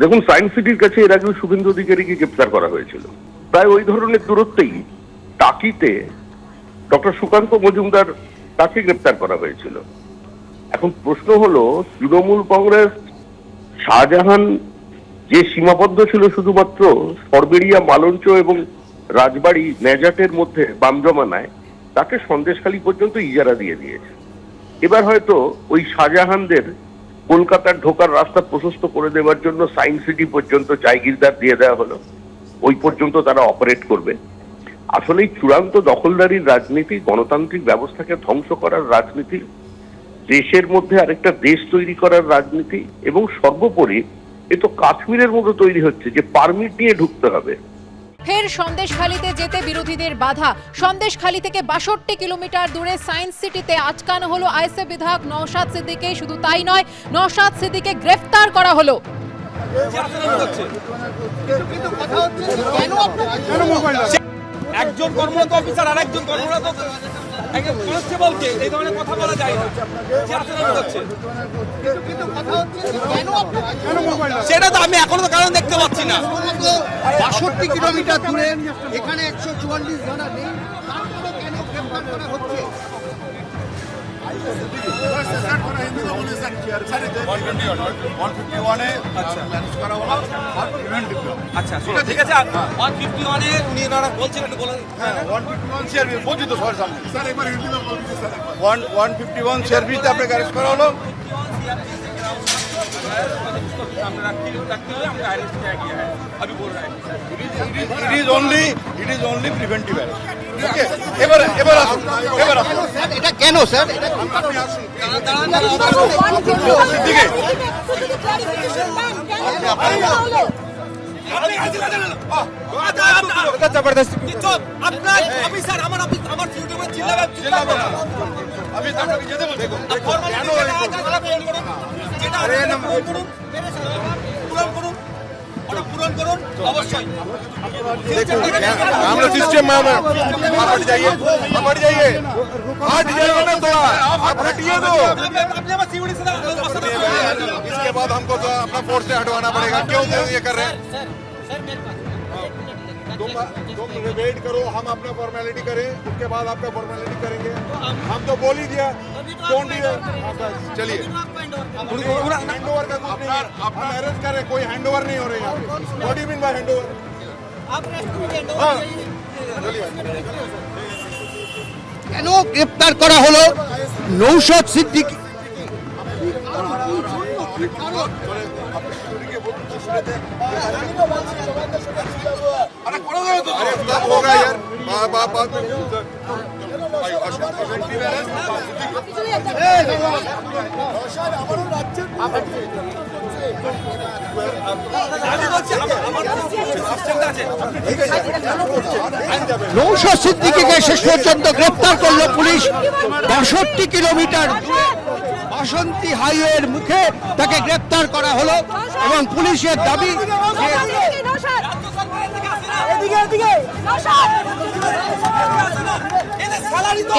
দেখুন সায়েন্স সিটির কাছে এর আগেও শুভেন্দু অধিকারীকে গ্রেপ্তার করা হয়েছিল। প্রায় ওই ধরনের দূরত্বেই টাকিতে ডক্টর সুকান্ত মজুমদার তাকে গ্রেপ্তার করা হয়েছিল। এখন প্রশ্ন হলো, তৃণমূল কংগ্রেস, শাহজাহান যে সীমাবদ্ধ ছিল শুধুমাত্র সরবেরিয়া মালঞ্চ এবং রাজবাড়ি নেজাটের মধ্যে বামজমানায় তাকে সন্দেশখালী পর্যন্ত ইজারা দিয়ে দিয়েছে। এবার হয়তো ওই শাহজাহানদের কলকাতার ঢোকার রাস্তা প্রশস্ত করে দেওয়ার জন্য সায়েন্স সিটি পর্যন্ত জায়গিরদার দিয়ে দেওয়া হলো। ওই পর্যন্ত তারা অপারেট করবে। আসলে চূড়ান্ত দখলদারির রাজনীতি, গণতান্ত্রিক ব্যবস্থাকে ধ্বংস করার রাজনীতি, দেশের মধ্যে আরেকটা দেশ তৈরি করার রাজনীতি এবং সর্বোপরি এ তো কাশ্মীরের মতো তৈরি হচ্ছে যে পারমিট নিয়ে ঢুকতে হবে। ফের সন্দেশখালিতে যেতে বিরোধীদের বাধা। সন্দেশখালি থেকে বাষট্টি কিলোমিটার দূরে সায়েন্স সিটিতে আটকানো হলো আইসে বিধায়ক নওশাদ সিদ্দিকে শুধু তাই নয়, নওশাদ সিদ্দিকে গ্রেফতার করা হলো। একজন কর্মরত অফিসার আর একজন কর্মরত সেটা তো আমি এখনও কারণ দেখতে পাচ্ছি না। বাষট্টি কিলোমিটার দূরে এখানে একশো চুয়াল্লিশ ধারা নেই। তারপরেও কেন গ্রেফতার করা হচ্ছে? আচ্ছা শোনো, ঠিক আছে। ওয়ান ফিফটি ওয়ানে উনি এনারা বলছেন একটু বলে ওয়ান ফিফটি ওয়ান আপনাকে অ্যারেস্ট করা হলো। it is only it is only preventive okay এবার এবার আসুন এবার আসুন এটা কেন আপনার অফিসার আমার অফিস আমার জিল্লা আমি তো আপনাকে যেতে বলছি ফর্মালিটি যেটা আছে সেটা পূরণ করুন যেটা আছে সেটা পূরণ করুন পূরণ করুন ওটা পূরণ করুন অবশ্যই हम लोग सिस्टम में हम आप हट जाइए आप हट जाइए हट जाइए ना थोड़ा आप हटिए तो আপনি আমার সিউড়ি से इसके बाद हमको तो अपना फोर्स से हटवाना पड़ेगा क्यों ये कर रहे हैं तुम तुम वेट करो हम अपना फॉर्मेलिटी करें उसके बाद आपका फॉर्मेलिटी करेंगे हम तो बोल ही दिया डोंट चलिए हैंड ओवर का कुछ नहीं हम अरेस्ट कर रहे हैं, कोई हैंड ओवर नहीं हो रही है what you mean by hand over चलिए কেন গ্রেফতার করা হলো নৌশদ সিদ্দিকী নৌশদ সিদ্দিকীকে শেষ পর্যন্ত গ্রেপ্তার করল পুলিশ। বাষট্টি কিলোমিটার বাসন্তী হাইওয়ের মুখে তাকে গ্রেপ্তার করা হলো এবং পুলিশের দাবি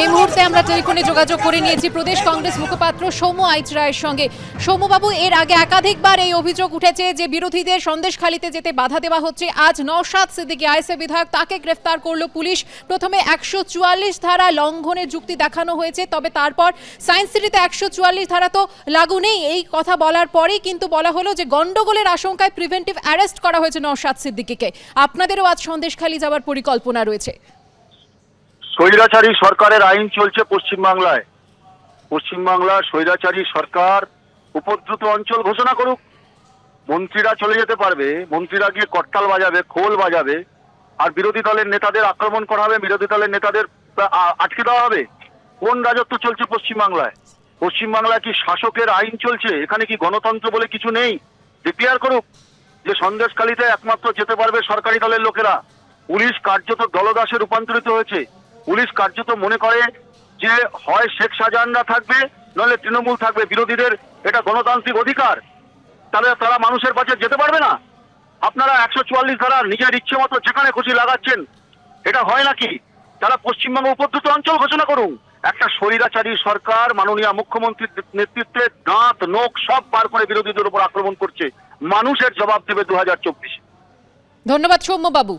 এই মুহূর্তে আমরা টেলিফোনে যোগাযোগ করে নিয়েছি প্রদেশ কংগ্রেস মুখপাত্র সৌম্য আইচ রায়ের সঙ্গে। সৌম্যবাবু, এর আগে একাধিকবার এই অভিযোগ উঠেছে যে বিরোধীদের সন্দেশখালিতে যেতে বাধা দেওয়া হচ্ছে। আজ নওশাদ সিদ্দিকী আইসে বিধায়ক, তাকে গ্রেফতার করল পুলিশ। প্রথমে একশো চুয়াল্লিশ ধারা লঙ্ঘনের যুক্তি দেখানো হয়েছে, তবে তারপর সায়েন্স সিটিতে একশো চুয়াল্লিশ ধারা তো লাগু নেই এই কথা বলার পরেই, কিন্তু বলা হলো যে গন্ডগোলের আশঙ্কায় প্রিভেন্টিভ অ্যারেস্ট করা হয়েছে নওশাদ সিদ্দিকীকে। আপনাদেরও আজ সন্দেশখালি যাওয়ার পরিকল্পনা রয়েছে। স্বৈরাচারী সরকারের আইন চলছে পশ্চিমবাংলায়। পশ্চিমবাংলার স্বৈরাচারী সরকার উপদ্রুত অঞ্চল ঘোষণা করুক। মন্ত্রীরা চলে যেতে পারবে। মন্ত্রীরা গিয়ে করতাল বাজাবে, খোল বাজাবে। আর বিরোধী দলের নেতাদের আক্রমণ করা হবে, বিরোধী দলের নেতাদের আটকে দেওয়া হবে। কোন রাজত্ব চলছে পশ্চিমবাংলায়? পশ্চিমবাংলায় কি শাসকের আইন চলছে? এখানে কি গণতন্ত্র বলে কিছু নেই? ডিক্লেয়ার করুক। যে সন্দেশখালিতে একমাত্র যেতে পারবে সরকারি দলের লোকেরা। পুলিশ কার্যত দলদাসে রূপান্তরিত হয়েছে। পুলিশ কার্যত মনে করে যে হয় শেখ শাহজাহানরা থাকবে, নইলে তৃণমূল থাকবে, বিরোধীদের এটা গণতান্ত্রিক অধিকার। তাহলে তারা মানুষের কাছে যেতে পারবে না? আপনারা একশো চুয়াল্লিশ ধারা নিজের ইচ্ছে মতো যেখানে খুশি লাগাচ্ছেন, এটা হয় নাকি? তারা পশ্চিমবঙ্গ উপদ্রুত অঞ্চল ঘোষণা করুন। একটা শরীরাচারী সরকার, মাননীয় মুখ্যমন্ত্রীর নেতৃত্বে দাঁত, নোখ সব পার করে বিরোধীদের উপর আক্রমণ করছে। মানুষের জবাব দেবে দু ধন্যবাদ সৌম্যবাবু।